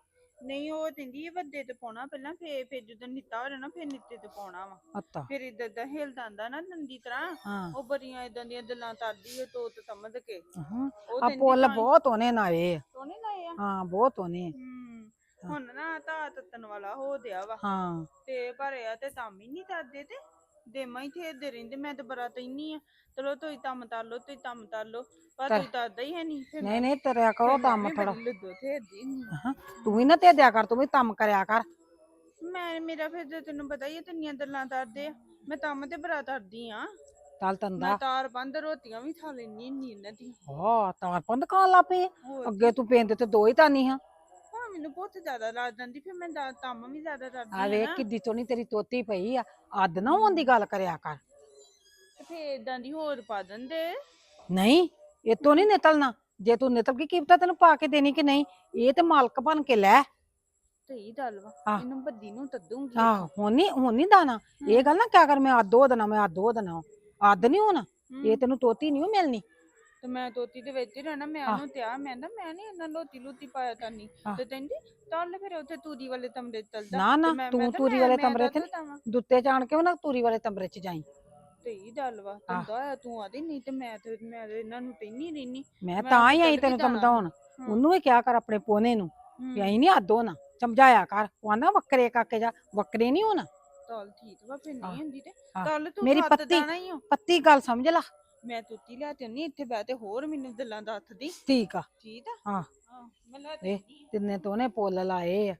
ਨਹੀਂ ਉਹ ਕਹਿੰਦੀ ਇਹ ਵੱਡੇ ਤੇ ਪਾਉਣਾ ਪਹਿਲਾਂ ਫੇਰ ਫੇਰ ਜਦੋਂ ਨਿੱਤਾ ਹੋ ਜਾਣਾ ਫੇਰ ਨਿੱਤੇ ਤੇ ਪਾਉਣਾ ਵਾ। ਅੱਤਾ ਫਿਰ ਇਦਾਂ ਇਦਾਂ ਹਿਲਦਾ ਆਂਦਾ ਨਾ ਨੰਦੀ ਤਰ੍ਹਾਂ ਹਾਂ। ਉਹ ਬੜੀਆਂ ਇਦਾਂ ਦੀਆਂ ਗੱਲਾਂ ਕਰਦੀ ਓ ਤੋਤ ਸਮਝ ਕੇ। ਹਾਂ। ਉਹ ਆ ਕਹਿੰਦੀ ਪੁੱਲ ਤਾਂ- ਬਹੁਤ ਹੋਣੇ ਨਾਏ ਸੋਹਣੇ ਲਾਏ ਆ? ਹਾਂ ਬਹੁਤ ਹੂੰ ਹਾਂ। ਹੁਣ ਨਾ ਤਾਂ ਤੱਤਨ ਵਾਲਾ ਹੋ ਦਿਆ ਵਾ। ਹਾਂ। ਤੇ ਪਰ ਆ ਤੇ ਤਾਂ ਵੀ ਨਹੀਂ ਕਰਦੇ ਤੇ। ਦੇਮਾ ਹੀ ਥੇਰਦੇ ਰਹਿੰਦੇ ਮੈਂ ਤੇ ਬੜਾ ਤੈਨੀ ਆ। ਚਲੋ ਤੁਸੀਂ ਤੰਮ ਤਰ ਲੋ ਤੁਸੀਂ ਤੰਮ ਤਰ ਲੋ ਪਰ ਤੁਸੀਂ ਤਰਦਾ ਹੀ ਹੈ ਨਹੀਂ ਫਿਰ ਨਹੀਂ ਨਹੀਂ ਤਰਿਆ ਕਰੋ ਦਮ ਥੋੜਾ ਲੱਦੋ ਆ। ਤੂੰ ਵੀ ਨਾ ਤੇ ਦਿਆ ਕਰ ਤੂੰ ਵੀ ਕੰਮ ਕਰਿਆ ਕਰ। ਮੈਂ ਮੇਰਾ ਫਿਰ ਤੇ ਤੈਨੂੰ ਪਤਾ ਹੀ ਹੈ ਤਿੰਨੀਆਂ ਦਲਾਂ ਤਰਦੇ ਆ। ਮੈਂ ਤੰਮ ਤੇ ਬੜਾ ਤਰਦੀ ਆ। ਤੰਦਾ ਮੈਂ ਤਾਰ ਬੰਦ ਰੋਟੀਆਂ ਵੀ ਖਾ ਲੈਣੀ ਹੁੰਦੀ ਇਹਨਾਂ ਦੀ ਹਾਂ ਤਾਰ ਪੰਦ ਪਈ? ਹੋਰ ਅੱਗੇ ਤੂੰ ਪਿੰਡ ਤੇ ਦੋ ਹੀ ਤਾਂ ਨਹੀਂ ਹਾਂ ਹਾਂ ਮੈਨੂੰ ਬਹੁਤ ਜ਼ਿਆਦਾ ਲੱਗ ਜਾਂਦੀ ਫਿਰ ਮੈਂ ਦਾ- ਤੰਮ ਵੀ ਜ਼ਿਆਦਾ ਕਰਦੀ ਆ ਵੇਖ ਕਿੱਦੀ ਸੋਹਣੀ ਤੇਰੀ ਤੋਤੀ ਪਈ ਆ ਅੱਧ ਨਾ ਹੋਣ ਦੀ ਗੱਲ ਕਰਿਆ ਕਰ। ਤੇ ਫਿਰ ਇਦਾਂ ਦੀ ਹੋਰ ਪਾ ਦਿੰਦੇ। ਨਹੀਂ ਇਹ ਤੋਂ ਨਹੀਂ ਨਿਕਲਣਾ। ਜੇ ਤੂੰ ਨਿਕਲ ਗਈ ਕੀ ਪਤਾ ਤੈਨੂੰ ਪਾ ਕੇ ਦੇਣੀ ਕਿ ਨਹੀਂ ਇਹ ਤੇ ਮਾਲਕ ਬਣ ਕੇ ਲੈ। ਸਹੀ ਗੱਲ ਵਾ ਆਹ। ਇਹਨੂੰ ਬੱਦੀ ਨੂੰ ਤੱਦੂਗੀ ਆਹ ਹੁਣ ਨਹੀਂ ਹੁਣ ਨਹੀਂ ਦਾਣਾ। ਇਹ ਗੱਲ ਨਾ ਕਿਆ ਕਰ ਮੈਂ ਅੱਧ ਹੋ ਦੇਣਾ ਮੈਂ ਅੱਧ ਹੋ ਦੇਣਾ। ਅੱਧ ਨਹੀਂ ਹੋਣਾ। ਇਹ ਤੈਨੂੰ ਤੋਤੀ ਨਹੀਂ ਮਿਲਣੀ। ਤੇ ਮੈਂ ਤੋਤੀ ਦੇ ਵਿੱਚ ਹੀ ਰਹਿਣਾ ਮੈਂ। ਉਹਨੂੰ ਤਿਆ ਮੈਂ ਨਾ ਮੈਂ ਨਹੀਂ ਇਹਨਾਂ ਲੋਤੀ ਲੂਤੀ ਪਾਇਆ ਆਹ। ਤੇ ਕਹਿੰਦੀ ਚੱਲ ਫਿਰ ਉੱਥੇ ਤੂਰੀ ਵਾਲੇ ਕਮਰੇ ਚ ਚੱਲ ਜਾ ਨਾ ਤੇ ਨਾ ਤੂੰ ਤਾਂ ਤੂਰੀ ਵਾਲੇ ਕਮਰੇ ਤੇ। ਦੁੱਤੇ ਜਾਣ ਕੇ ਉਹ ਨਾ ਤੂਰੀ ਵਾਲੇ ਕਮਰੇ 'ਚ ਜਾਈ ਤੇ ਇਹ ਗੱਲ ਵਾ। ਤੰਦਾ ਤੂੰ ਆਦੀ ਨਹੀਂ ਤੇ ਮੈਂ ਤੇ ਮੈਂ ਤੇ ਇਹਨਾਂ ਨੂੰ ਤੈਨੀ ਰਹਿਨੀ ਮੈਂ ਤਾਂ ਹੀ ਆਈ ਤੈਨੂੰ। ਸਮਝਾਉਣ। ਉਹਨੂੰ ਵੀ ਕਿਹਾ ਕਰ ਆਪਣੇ ਪੋਨੇ ਨੂੰ ਵੀ ਆਈ ਨਹੀਂ ਅੱਧ ਹੋਣਾ ਸਮਝਾਇਆ ਕਰ ਉਹ ਆਂਦਾ ਵੱਖਰੇ ਕਾਕੇ ਜਾ ਵੱਖਰੇ ਨਹੀਂ ਹੋਣਾ ਚੱਲ ਠੀਕ ਵਾ ਫਿਰ। ਨਹੀਂ ਹੁੰਦੀ ਤੇ। ਕੱਲ ਤੂੰ ਮੇਰੀ ਪੱਤੀ-। ਪੱਤੀ ਗੱਲ ਸਮਝ ਲਾ ਮੈਂ ਤੁੱਤੀ ਲੈ ਤੇ ਨਹੀਂ ਇੱਥੇ ਬਹਿ ਤੇ ਹੋਰ ਮੈਨੂੰ ਗੱਲਾਂ ਦੱਸਦੀ। ਠੀਕ ਆ। ਠੀਕ ਆ? ਹਾਂ। ਹਾਂ ਮੈਂ ਲੈ ਇਹ ਤੇ ਤਿੰਨੇ ਤੋਨੇ ਪੁੱਲ ਲਾਏ ਆ।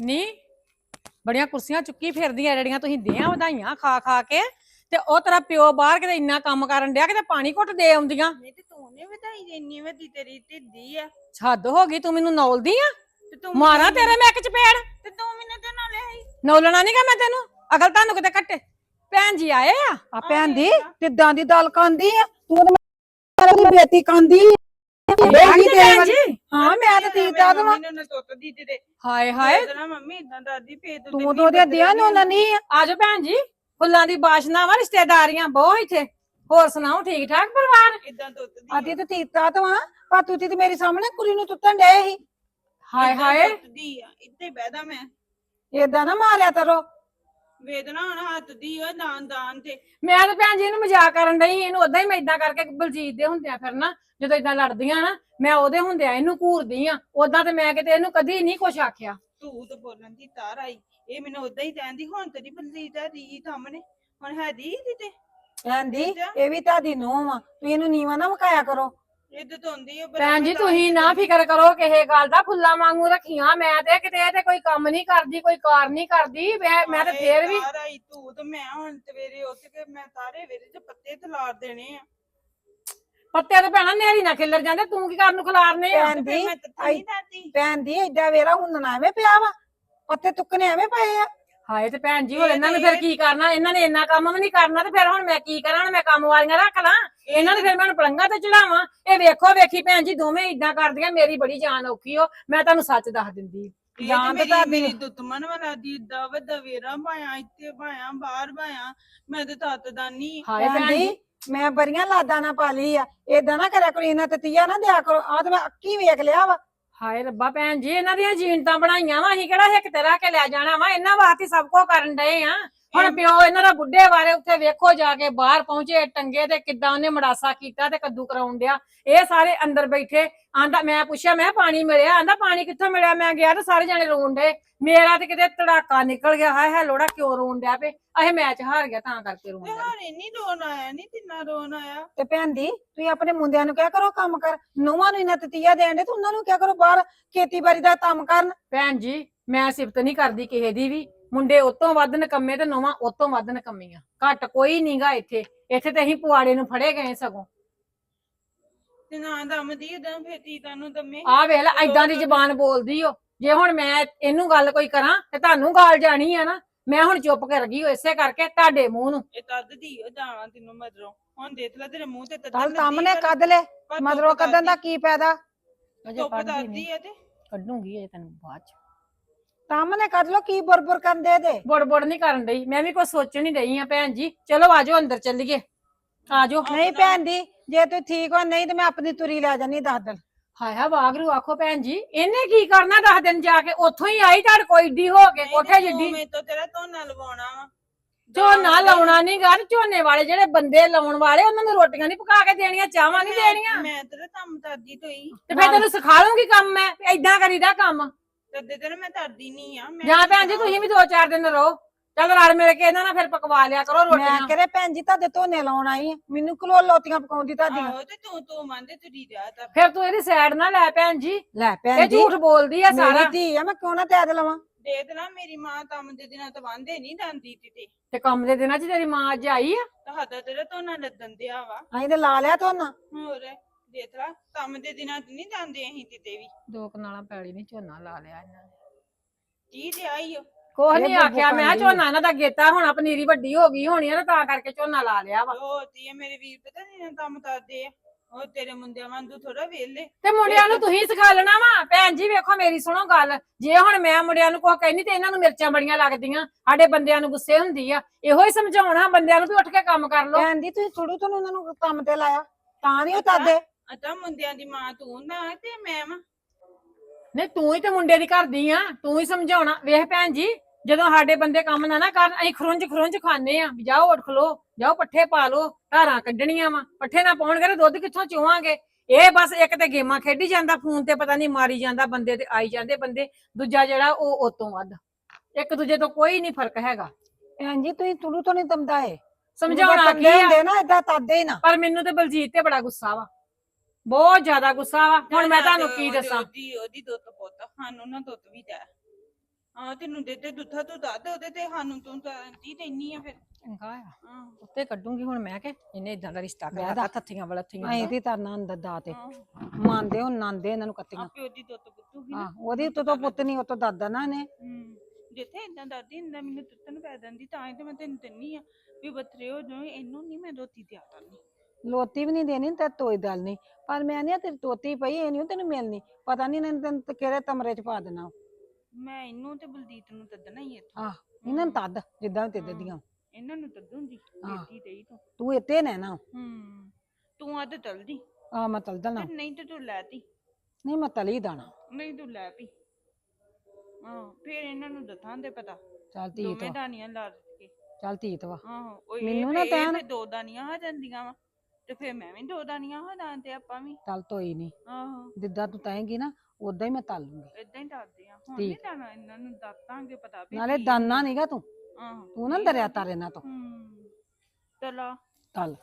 ਨੀ ਬੜੀਆਂ ਕੁਰਸੀਆਂ ਚੁੱਕੀ ਫਿਰਦੀਆਂ ਜਿਹੜੀਆਂ ਤੁਸੀਂ ਦੇਆਂ ਵਧਾਈਆਂ ਖਾ ਖਾ ਕੇ ਤੇ ਉਹ ਤੇਰਾ ਪਿਓ ਬਾਹਰ ਕਿਤੇ ਇੰਨਾ ਕੰਮ ਕਰਨ ਡਿਆ ਕਿਤੇ ਪਾਣੀ ਘੁੱਟ ਦੇ ਆਉਂਦੀਆਂ। ਨਹੀਂ ਤੇ ਤੂੰ ਨੇ ਵਧਾਈ ਦੇਣੀ ਵੱਡੀ ਤੇਰੀ ਢਿੱਡੀ ਆ। ਛੱਦ ਹੋ ਗਈ ਤੂੰ ਮੈਨੂੰ ਨੌਲਦੀ ਆ? ਤੇ ਤੂੰ ਮਾਰਾਂ ਤੇਰੇ ਮੈਂ ਇੱਕ ਚਪੇੜ ਤੇ ਤੂੰ ਮੈਨੂੰ ਤੇ ਨਾਲ ਆਈ ਨੌਲਣਾ ਨਹੀਂ ਗਾ ਮੈਂ ਤੈਨੂੰ? ਅਗਲ ਤੁਹਾਨੂੰ ਕਿਤੇ ਕੱਟੇ ਭੈਣ ਜੀ ਆਏ ਆ? ਆ ਭੈਣ ਦੀ। ਕਿੱਦਾਂ ਦੀ ਦਾਲ ਕਾਂਦੀ ਆ ਤੂੰ ਤੇ ਮੇਰੀ ਬੇਟੀ ਕਾਂਦੀ ਬੇਟੀ ਭੈਣ ਜੀ। ਹਾਂ ਮੈਂ ਤਾਂ ਦਵਾਂ ਨੇ ਤੁੱਤ ਦੀ। ਤੇ ਹਾਏ। ਹਾਏ ਤੇਰਾ ਮੰਮੀ ਇਦਾਂ ਦਾਦੀ ਫੇਰ ਤੂੰ ਤਾਂ ਉਹਦੇ ਦਿਆਂ ਨੂੰ ਨਹੀਂ ਆਜੋ ਭੈਣ ਜੀ ਫੁੱਲਾਂ ਦੀ ਬਾਸ਼ਨਾ ਵਾ ਰਿਸ਼ਤੇਦਾਰੀਆਂ ਬਹੁਤ ਇੱਥੇ। ਹੋਰ ਸੁਣਾਓ ਠੀਕ ਠਾਕ ਪਰਿਵਾਰ ਇਦਾਂ ਤੁੱਤ ਦੀ। ਆਦੀ ਤੇ ਠੀਕ ਠਾਕ ਵਾ ਪਰ ਤੂੰ ਤੇ ਮੇਰੀ ਸਾਹਮਣੇ ਕੁੜੀ ਨੂੰ ਤੁੱਤਣ ਡਏ ਸੀ। ਹਾਏ ਹਾਏ। ਦੀ ਆ ਇੱਥੇ ਬਹਿਦਾ ਮੈਂ। ਏਦਾਂ ਨਾ ਮਾਰਿਆ ਕਰੋ। ਵੇਦਨਾ ਹੁਣ ਹੱਥ ਦੀ ਉਹ ਦਾਨ ਦਾਨ ਤੇ। ਮੈਂ ਤਾਂ ਭੈਣ ਜੀ ਇਹਨੂੰ ਮਜ਼ਾਕ ਕਰਨ ਡਈ ਇਹਨੂੰ ਉਦਾਂ ਹੀ ਮੈਂ ਇਦਾਂ ਕਰਕੇ ਬਲਜੀਤ ਦੇ ਹੁੰਦਿਆਂ ਫਿਰ ਨਾ ਜਦੋਂ ਇਦਾਂ ਲੜਦੀਆਂ ਨਾ ਮੈਂ ਉਹਦੇ ਹੁੰਦਿਆਂ ਇਹਨੂੰ ਘੂਰਦੀ ਆ। ਉਦਾਂ ਤੇ ਮੈਂ ਕਿਤੇ ਇਹਨੂੰ ਕਦੀ ਨਹੀਂ ਕੁਛ ਆਖਿਆ। ਤੂੰ ਤਾਂ ਬੋਲਣ ਦੀ ਤਾਰ ਆਈ। ਇਹ ਮੈਨੂੰ ਉਦਾਂ ਹੀ ਕਹਿੰਦੀ ਹੁਣ ਤੇਰੀ ਬਲਜੀਤ ਆ ਰੀ ਸਾਹਮਣੇ ਹੁਣ ਹੈ ਦੀ ਕਿਤੇ ਕਹਿੰਦੀ ਅੱਛਾ। ਇਹ ਵੀ ਤੁਹਾਡੀ ਨੂੰਹ ਆ ਤੁਸੀਂ ਇਹਨੂੰ ਨੀਵਾ ਨਾ ਮਕਾਇਆ ਕਰੋ। ਭੈਣ ਜੀ ਤੁਸੀਂ ਨਾ ਫਿਕਰ ਕਰੋ ਕਿਸੇ ਗੱਲ ਦਾ ਫੁੱਲਾਂ ਵਾਂਗੂ ਰੱਖੀਆਂ। ਮੈਂ ਤੇ ਕਿਤੇ ਇਹ ਤੇ ਕੋਈ ਕੰਮ ਨਹੀਂ ਕਰਦੀ ਕੋਈ ਕਾਰ ਨਹੀਂ ਕਰਦੀ। ਮੈਂ ਮੈਂ ਤੇ ਫੇਰ ਵੀ ਤਾਰ ਆਈ ਤੂੰ ਤੇ ਮੈਂ ਹੁਣ ਸਵੇਰੇ ਉੱਠ ਕੇ ਮੈਂ ਤਾਰੇ ਵੇਰੇ ਚ ਪੱਤੇ ਤਲਾਰ ਦੇਣੇ ਆ। ਪੱਤੇ ਤੇ ਭੈਣਾ ਨੇਰੀ ਨਾ ਖਿੱਲਰ ਜਾਂਦੇ ਤੂੰ ਕੀ ਕਰਨ ਨੂੰ ਖਿਲਾਰਨੇ ਆ? ਤੇ ਫਿਰ ਮੈਂ ਤੱਤੀ ਨਹੀਂ ਦਾਦੀ ਭੈਣ ਦੀ ਏਡਾ ਵੇਰਾ ਹੁੰਦਣਾ ਐਵੇਂ ਪਿਆ ਵਾ। ਪੱਤੇ ਤੁੱਕਨੇ ਐਵੇਂ ਪਏ ਆ। ਹਾਏ ਤੇ ਭੈਣ ਜੀ ਹੋਰ ਇਹਨਾਂ ਨੇ ਫਿਰ ਕੀ ਕਰਨਾ? ਇਹਨਾਂ ਨੇ ਇੰਨਾ ਕੰਮ ਵੀ ਨਹੀਂ ਕਰਨਾ ਤੇ ਫਿਰ ਹੁਣ ਮੈਂ ਕੀ ਕਰਾਂ? ਹੁਣ ਮੈਂ ਕੰਮ ਵਾਲੀਆਂ ਰੱਖ ਲਾਂ। ਇਹਨਾਂ ਨੇ ਫਿਰ ਮੈਨੂੰ ਪਲੰਘਾਂ ਤੇ ਚੜਾਵਾਂ ਇਹ ਵੇਖੋ ਵੇਖੀ ਭੈਣ ਜੀ ਦੋਵੇਂ ਇਦਾਂ ਕਰਦੀਆਂ ਮੇਰੀ ਬੜੀ ਜਾਨ ਔਖੀ ਹੋ ਮੈਂ ਤੁਹਾਨੂੰ ਸੱਚ ਦੱਸ ਦਿੰਦੀ। ਜਾਨ ਤੇ ਤਾਂ ਮੇਰੀ ਦੁੱਤਮਨ ਵਾਲਾ ਦੀ ਦਵ ਦਵੇਰਾ ਪਾਇਆ ਇੱਥੇ ਪਾਇਆ ਬਾਹਰ ਪਾਇਆ ਮੈਂ ਤੇ ਤੱਤ ਦਾਨੀ। ਹਾਏ ਭੈਣ ਜੀ ਮੈਂ ਬਰੀਆਂ ਲਾਦਾਂ ਨਾ ਪਾ ਲਈ ਆ। ਏਦਾਂ ਨਾ ਕਰਿਆ ਕਰੋ ਇਹਨਾਂ ਤੇ ਤੀਆ ਨਾ ਦਿਆ ਕਰੋ। ਆ ਤੇ ਮੈਂ ਅੱਕੀ ਵੇਖ ਲਿਆ ਵਾ। ਹਾਏ ਰੱਬਾ ਭੈਣ ਜੀ, ਇਹਨਾਂ ਦੀਆਂ ਜੀਨਤਾਂ ਬਣਾਈਆਂ ਵਾ, ਅਸੀਂ ਕਿਹੜਾ ਹਿੱਕ ਤੇ ਰੱਖ ਕੇ ਲੈ ਜਾਣਾ ਵਾ? ਇਹਨਾਂ ਵਾਸਤੇ ਸਭ ਕੁਝ ਕਰਨ ਡਏ ਆ। ਹੁਣ ਪਿਓ ਇਹਨਾਂ ਦਾ ਬੁੱਢੇ ਬਾਰੇ ਉੱਥੇ ਵੇਖੋ ਜਾ ਕੇ ਬਾਹਰ ਪਹੁੰਚੇ ਟੰਗੇ ਤੇ ਕਿੱਦਾਂ ਉਹਨੇ ਮੜਾਸਾ ਕੀਤਾ ਤੇ ਕੱਦੂ ਕਰਾਉਣ ਡਿਆ। ਇਹ ਸਾਰੇ ਅੰਦਰ ਬੈਠੇ ਆਂਦਾ ਮੈਂ ਪੁੱਛਿਆ ਮੈਂ ਪਾਣੀ ਮਿਲਿਆ? ਆਂਦਾ ਪਾਣੀ ਕਿੱਥੋਂ ਮਿਲਿਆ? ਮੈਂ ਗਿਆ ਤੇ ਸਾਰੇ ਜਣੇ ਰੋਣ ਡੇ ਮੇਰਾ ਤੇ ਕਿਤੇ ਧੜਾਕਾ ਨਿਕਲ ਗਿਆ। ਹਾਏ ਹਾਏ ਲੋੜਾ ਕਿਉਂ ਰੋਣ ਡਿਆ ਪਏ ਅਹੇ ਮੈਚ ਹਾਰ ਗਿਆ ਤਾਂ ਕਰਕੇ ਰੋਣ ਡਿਆ। ਹਾਰੇ ਨਹੀਂ ਰੋਣ ਆਇਆ ਨਹੀਂ ਤਿੰਨਾ ਰੋਣ ਆਇਆ? ਤੇ ਭੈਣ ਦੀ ਤੁਸੀਂ ਆਪਣੇ ਮੁੰਡਿਆਂ ਨੂੰ ਕਿਹਾ ਕਰੋ ਕੰਮ ਕਰ। ਨੂੰਹਾਂ ਨੂੰ ਇਹਨਾਂ ਤਤੀਆ ਦੇਣ ਦੇ ਤੇ ਉਹਨਾਂ ਨੂੰ ਕਿਹਾ ਕਰੋ ਬਾਹਰ ਖੇਤੀਬਾੜੀ ਦਾ ਕੰਮ ਕਰਨ। ਭੈਣ ਜੀ ਮੈਂ ਸਿਫਤ ਨਹੀਂ ਕਰਦੀ ਕਿਸੇ ਦੀ ਵੀ। ਮੁੰਡੇ ਉਤੋਂ ਵੱਧ ਨਕੰਮੇ ਤੇ ਨੂੰਹਾਂ ਉਤੋਂ ਵੱਧ ਨਕੰਮੀਆਂ। ਘੱਟ ਕੋਈ ਨਹੀਂਗਾ ਇੱਥੇ। ਇੱਥੇ ਤੇ ਅਸੀਂ ਪੁਆੜੇ ਨੂੰ ਫੜੇ ਗਏ ਸਗੋਂ। ਤੇ ਨਾ ਦਮਦੀ ਉਦਾਂ ਫੇਰ ਤੀਤਾਂ ਨੂੰ ਦਮੇ। ਆਹ ਵੇਖ ਲੈ ਐਦਾਂ ਦੀ ਜ਼ਬਾਨ ਬੋਲਦੀ ਓ। ਜੇ ਹੁਣ ਮੈਂ ਇਹਨੂੰ ਗੱਲ ਕੋਈ ਕਰਾਂ ਤੇ ਤੁਹਾਨੂੰ ਗਾਲ ਜਾਣੀ ਆ ਨਾ ਮੈਂ ਹੁਣ ਚੁੱਪ ਕਰ ਗਈ ਓ ਇਸੇ ਕਰਕੇ ਤੁਹਾਡੇ ਮੂੰਹ ਨੂੰ। ਇਹ ਤੱਦ ਦੀ ਉਹ ਜਾਣਾ ਤੈਨੂੰ ਮਦਰੋਂ। ਹੁਣ ਦੇਖ ਲੈ ਤੇਰੇ ਮੂੰਹ ਤੇ ਤੱਦ ਕੱਲ ਸਾਹਮਣੇ ਕੱਢ ਲੈ। ਮਗਰੋਂ ਕੱਢਣ ਦਾ ਕੀ ਫਾਇਦਾ? ਅਜੇ ਧੁੱਪ ਕੱਢਦੀ ਦਾਦੀ ਨਹੀਂ ਆ ਤੇ। ਕੱਢੂਗੀ ਇਹ ਤੈਨੂੰ ਬਾਅਦ ਚ। ਸਾਹਮਣੇ ਕੱਢ ਲੋ ਕੀ ਬੁਰਬੁਰ ਕਰਨ ਦੇ ਦੇ ਬੁੜ ਬੁੜ ਨਹੀਂ ਕਰਨ ਡਈ। ਮੈਂ ਵੀ ਕੁਝ ਸੋਚਣ ਨਹੀਂ ਡਈ ਆ ਭੈਣ ਜੀ। ਚਲੋ ਆਜੋ ਅੰਦਰ ਚੱਲੀਏ। ਆ ਜਾਓ। ਨਹੀਂ ਭੈਣ ਦੀ ਜੇ ਤੂੰ ਠੀਕ ਹੋ ਨਹੀਂ ਤੇ ਮੈਂ ਆਪਣੀ ਤੁਰੀ ਲੈ ਜਾਨੀ ਦੱਸ ਦਿਨ। ਹਾਏ ਹਾ ਵਾਗਰੂ ਆਖੋ ਭੈਣ ਜੀ ਇਹਨੇ ਕੀ ਕਰਨਾ ਦਸ ਦਿਨ ਜਾ ਕੇ? ਉੱਥੋਂ ਹੀ ਆਈ ਤੁਹਾਡੇ ਕੋਈ ਏਡੀ ਹੋ ਕੇ ਕੋਠੇ ਜਿੱਡੀ। ਮੈਂ ਤਾਂ ਤੇਰਾ ਧੋਨਾ ਲਵਾਉਣਾ ਵਾ। ਝੋਨਾ ਲਾਉਣਾ ਨਹੀਂ ਗਾ ਝੋਨੇ ਵਾਲੇ ਜਿਹੜੇ ਬੰਦੇ ਲਾਉਣ ਵਾਲੇ ਉਹਨਾਂ ਨੂੰ ਰੋਟੀਆਂ ਨਹੀਂ ਪਕਾ ਕੇ ਦੇਣੀਆਂ ਚਾਹਾਂ ਨਹੀਂ ਦੇਣੀਆਂ? ਮੈਂ ਤੇਰਾ ਕੰਮ ਕਰਦੀ ਤੋਈ ਤੇ ਫਿਰ ਤੈਨੂੰ ਸਿਖਾ ਲੂੰਗੀ ਕੰਮ ਮੈਂ ਵੀ ਏਦਾਂ ਕਰੀਦਾ ਕੰਮ। ਤਦੇ ਤੇਰਾ ਮੈਂ ਕਰਦੀ ਨਹੀਂ ਆ ਮੈਂ ਜਾਂ ਭੈਣ ਜੀ ਤੁਸੀਂ ਵੀ ਦੋ ਚਾਰ ਦਿਨ ਰਹੋ। ਚੱਲ ਰਲ ਮਿਲ ਕੇ ਇਹਨਾਂ ਨਾਲ ਫਿਰ ਪਕਵਾ ਲਿਆ ਕਰੋ ਮੈਂ ਰੋਟੀਆਂ। ਭੈਣ ਜੀ ਤੁਹਾਡੇ ਧੋਨੇ ਲਾਉਣ ਆਈ ਆਂ। ਮੈਨੂੰ ਕਿਲੋ ਲੋਤੀਆਂ ਪਕਾਉਂਦੀ ਤੁਹਾਡੀਆਂ। ਆਹੋ ਤੇ ਤੂੰ ਤੂੰ ਮੰਨਦੇ ਤੁਰੀ ਜਾ ਤਾਂ ਫਿਰ ਤੂੰ ਇਹਦੀ ਸਾਈਡ ਨਾ ਲੈ ਭੈਣ ਜੀ। ਲੈ ਇਹ ਭੈਣ ਜੀ ਝੂਠ ਬੋਲਦੀ ਆ ਸਾਰਾ। ਮੇਰੀ ਧੀ ਆ ਮੈਂ ਕਿਉਂ ਨਾ ਤੈਦ ਲਵਾਂ? ਦੇ ਦੇਣਾ ਮੇਰੀ ਮਾਂ ਕੰਮ ਦੇ ਦਿਨਾਂ ਤੋਂ ਵਾਂਦੇ ਨਹੀਂ ਜਾਂਦੀ ਤੇ ਤੇ ਕੰਮ ਦੇ ਦਿਨਾਂ 'ਚ ਤੇਰੀ ਮਾਂ ਅੱਜ ਆਈ ਆ? ਤੁਹਾਡਾ ਤੇਰਾ ਧੋਨਾ ਲੱਦਣ ਦਿਆ ਵਾ। ਅਸੀਂ ਤੇ ਲਾ ਲਿਆ ਧੋਨਾ। ਹੋਰ? ਦੇਖ ਲਾ ਕੰਮ ਦੇ ਦਿਨਾਂ 'ਚ ਨਹੀਂ ਜਾਂਦੇ ਅਸੀਂ ਕਿਤੇ ਵੀ। ਦੋ ਕਨਾਲਾਂ ਪੈਲੀ ਨਹੀਂ ਝੋਨਾ ਲਾ ਲਿਆ ਇਹਨਾਂ ਨੇ। ਕੀ ਲਿਆ ਈ ਓ? ਕੋਹ ਇਹ ਨਹੀਂ ਬੱਬੂ ਆਖਿਆ ਮੈਂ ਝੋਨਾ ਇਹਨਾਂ ਦਾ ਗੇਤਾ ਹੋਣਾ ਪਨੀਰੀ ਵੱਡੀ ਹੋ ਗਈ ਹੋਣੀ ਆ ਨਾ ਤਾਂ ਕਰਕੇ ਝੋਨਾ ਲਾ ਲਿਆ ਵਾ। ਉਹ ਤੀ ਮੇਰੇ ਵੀਰ ਪਤਾ ਨਹੀਂ ਕੰਮ ਕਰਦੇ ਆ। ਉਹ ਤੇਰੇ ਮੁੰਡਿਆਂ ਵਾਂਗੂ ਥੋੜਾ ਵੇਲੇ ਤੇ ਮੁੰਡਿਆਂ ਨੂੰ ਤੁਸੀਂ ਸਿਖਾ ਲੈਣਾ ਵਾ। ਭੈਣ ਜੀ ਵੇਖੋ ਮੇਰੀ ਸੁਣੋ ਗੱਲ। ਜੇ ਹੁਣ ਮੈਂ ਮੁੰਡਿਆਂ ਨੂੰ ਕੁਝ ਕਹਿੰਦੀ ਤੇ ਇਹਨਾਂ ਨੂੰ ਮਿਰਚਾਂ ਬੜੀਆਂ ਲੱਗਦੀਆਂ। ਸਾਡੇ ਬੰਦਿਆਂ ਨੂੰ ਗੁੱਸੇ ਹੁੰਦੀ ਆ। ਇਹੋ ਹੀ ਸਮਝਾਉਣਾ ਬੰਦਿਆਂ ਨੂੰ ਵੀ ਉੱਠ ਕੇ ਕੰਮ ਕਰ ਲਓ। ਭੈਣ ਦੀ ਤੁਸੀਂ ਥੋੜੂ ਤੁਹਾਨੂੰ ਉਹਨਾਂ ਨੂੰ ਕੰਮ ਤੇ ਲਾਇਆ। ਤਾਂ ਨਹੀਂ ਉਹ ਤਾਦੇ। ਅਤਾ ਮੁੰਡਿਆਂ ਦੀ ਮਾਂ ਤੂੰ ਨਾ ਤੇ ਮੈਂ ਵਾਂ। ਨਹੀਂ ਤੂੰ ਹੀ ਤੇ ਮੁੰਡੇ ਦੀ ਕਰਦੀ ਆ ਤੂੰ ਹੀ ਸਮਝਾਉਣਾ। ਵੇਖ ਭੈਣ ਜੀ ਜਦੋਂ ਸਾਡੇ ਬੰਦੇ ਕੰਮ ਨਾ ਨਾ ਕਰਨ ਅਸੀਂ ਖਰੁੰਝ ਖਰੁੰਝ ਖਾਣੇ ਆ। ਵੀ ਜਾਓ ਉੱਠ ਖਲੋ ਜਾਓ ਪੱਠੇ ਪਾ ਲੋ ਧਾਰਾਂ ਕੱਢਣੀਆਂ ਵਾ। ਪੱਠੇ ਨਾ ਪਾਉਣਗੇ ਤੇ ਦੁੱਧ ਕਿੱਥੋਂ ਚੋਵਾਂਗੇ? ਇਹ ਬਸ ਇੱਕ ਤੇ ਗੇਮਾਂ ਖੇਡੀ ਜਾਂਦਾ ਫੋਨ ਤੇ ਪਤਾ ਨਹੀਂ ਮਾਰੀ ਜਾਂਦਾ ਬੰਦੇ ਤੇ ਆਈ ਜਾਂਦੇ ਬੰਦੇ। ਦੂਜਾ ਜਿਹੜਾ ਉਹ ਉਤੋਂ ਵੱਧ। ਇੱਕ ਦੂਜੇ ਤੋਂ ਕੋਈ ਨਹੀਂ ਫ਼ਰਕ ਹੈਗਾ। ਭੈਣ ਜੀ ਤੁਸੀਂ ਥੋੜੂ ਤੋਂ ਨਹੀਂ ਤਮਦਾ ਏ ਸਮਝਾਉਣਾ ਕੀ ਆ? ਹੁੰਦੇ ਨਾ ਏਦਾਂ ਤਾਦੇ ਹੀ ਨਾ। ਪਰ ਮੈਨੂੰ ਤੇ ਬਲਜੀਤ ਤੇ ਬੜਾ ਗੁੱਸਾ ਵਾ। ਬਹੁਤ ਜ਼ਿਆਦਾ ਗੁੱਸਾ ਵਾ। ਹੁਣ ਮੈਂ ਤੁਹਾਨੂੰ ਕੀ ਦੱਸਾਂ? ਉਹਦੀ ਉਹਦੀ ਦੁੱਤ ਪੁੱਤ ਸਾਨੂੰ ਨਾ ਦੁੱਤ ਵੀ ਦੇ। ਹਾਂ ਤੈਨੂੰ ਦੇ ਦੇ ਦੁੱਥਾ ਤੂੰ ਦੱਸ ਦੇ ਉਹਦੇ ਤੇ ਸਾਨੂੰ ਤੂੰ ਦੀ ਦੇਣੀ ਆ ਫਿਰ। ਚੰਗਾ ਆ। ਹਾਂ। ਉੱਤੇ ਕੱਢੂੰਗੀ ਹੁਣ ਮੈਂ ਕਿ ਇਹਨੇ ਇਦਾਂ ਦਾ ਰਿਸ਼ਤਾ ਜਾ। ਥੱਥੀਆਂ ਬਲੱਥੀਆਂ ਅਸੀਂ ਦਾ। ਤੇ ਤਰਨਾ ਅੰਦਰ ਦਾ ਤੇ। ਹਾਂ। ਮੰਨਦੇ ਹੋ ਨੰਦੇ ਇਹਨਾਂ ਨੂੰ ਕੱਤੀਆਂ। ਆਪੇ ਉਹਦੀ ਦੁੱਤ ਪੁੱਤੂਗੀ ਨਾ। ਹਾਂ ਉਹਦੀ ਤੋਂ ਤੋਂ ਪੁੱਤ ਨਹੀਂ ਉਹ ਤੋਂ ਦਾਦਾ ਨਾ ਨੇ ਜਿੱਥੇ ਇਦਾਂ ਦਾਦੀ ਹੁੰਦਾ ਮੈਨੂੰ ਤੁੱਤਨ ਪੈ ਜਾਂਦੀ ਤਾਂ ਹੀ ਤੇ ਮੈਂ ਤੈਨੂੰ ਦਿੰਨੀ ਆ। ਵੀ ਬਥਰੇ ਹੋ ਜਾਓ ਇਹਨੂੰ ਨਹੀਂ ਮੈਂ ਰੋਟੀ ਦਿਆ ਕਰਨੀ। ਲੋਤੀ ਵੀ ਨਹੀਂ ਦੇਣੀ ਤੇ ਤੋਈ ਗੱਲ ਨਹੀਂ ਪਰ ਮੈਂ ਨਹੀਂ ਤੇਰੀ ਤੋਤੀ ਪਈ ਇਹ ਨਹੀਂ ਤੈਨੂੰ ਮਿਲਣੀ। ਪਤਾ ਨਹੀਂ ਇਹਨਾਂ ਨੇ ਤੈਨੂੰ ਤੇ ਕਿਹੜੇ ਕਮਰੇ ਚ ਪਾ ਦੇਣਾ। ਮੈਂ ਇਹਨੂੰ ਤੇ ਬਲਜੀਤ ਨੂੰ ਤੱਦਣਾ ਹੀ ਇੱਥੋਂ। ਆਹ, ਇਹਨਾਂ ਨੂੰ ਤੱਦ ਜਿੱਦਾਂ ਤੇ ਦੀਆਂ। ਇਹਨਾਂ ਨੂੰ ਤੱਦੂੰਗੀ ਹਾਂ। ਬੇਟੀ ਤੇ ਹੀ ਤੋਂ। ਤੂੰ ਇੱਥੇ ਨੇ ਨਾ। ਹੂੰ ਤੂੰ ਅੱਜ ਤਲਦੀ। ਆ ਮੈਂ ਤਲ ਦਣਾ। ਤੇ ਨਹੀਂ ਤੇ ਤੂੰ ਲੈਤੀ ਨਹੀਂ ਮੈਂ ਤਲੀ ਦਾਣਾ। ਨਹੀਂ ਤੂੰ ਲੈ ਪਈ ਹਾਂ ਫਿਰ ਇਹਨਾਂ ਨੂੰ ਦੱਸਾਂ ਦੇ ਪਤਾ। ਚੱਲ ਧੀ ਦੋਵੇਂ ਦਾਨੀਆਂ ਲਾ ਦਿੱਤੇ ਚੱਲ ਧੀਤ ਵਾ ਆਹੋ ਉਹ ਮੈਨੂੰ ਨਾ ਇਹ ਦੋ ਦਾਨੀਆਂ ਹੋ ਜਾਂਦੀਆਂ ਵਾ। ਤੇ ਫਿਰ ਮੈਂ ਵੀ ਦੋ ਦਾਨੀਆਂ ਹੋ ਦਾਂ ਤੇ ਆਪਾਂ ਵੀ। ਚੱਲ ਤੋਈ ਨਹੀਂ ਆਹੋ। ਜਿੱਦਾਂ ਤੂੰ ਤਾਏਂਗੀ ਨਾ ਉਦਾਂ ਹੀ ਮੈਂ ਤਲ ਲੂੰਗੀ। ਇਦਾਂ ਹੀ ਦੱਸਦੇ ਆ। ਹੁਣ ਠੀਕ। ਨਹੀਂ ਦਾਣਾ ਇਹਨਾਂ ਨੂੰ ਦੱਸਾਂਗੇ ਪਤਾ ਵੀ ਨਾਲੇ ਕੀ ਦਾਨਾ ਨਹੀਂਗਾ ਤੂੰ। ਆਹੋ। ਤੂੰ ਨਾ ਦਰਿਆ। ਤਾਰੇ ਨਾ ਤੋਂ। ਹੂੰ। ਚਲਾ। ਤਲ।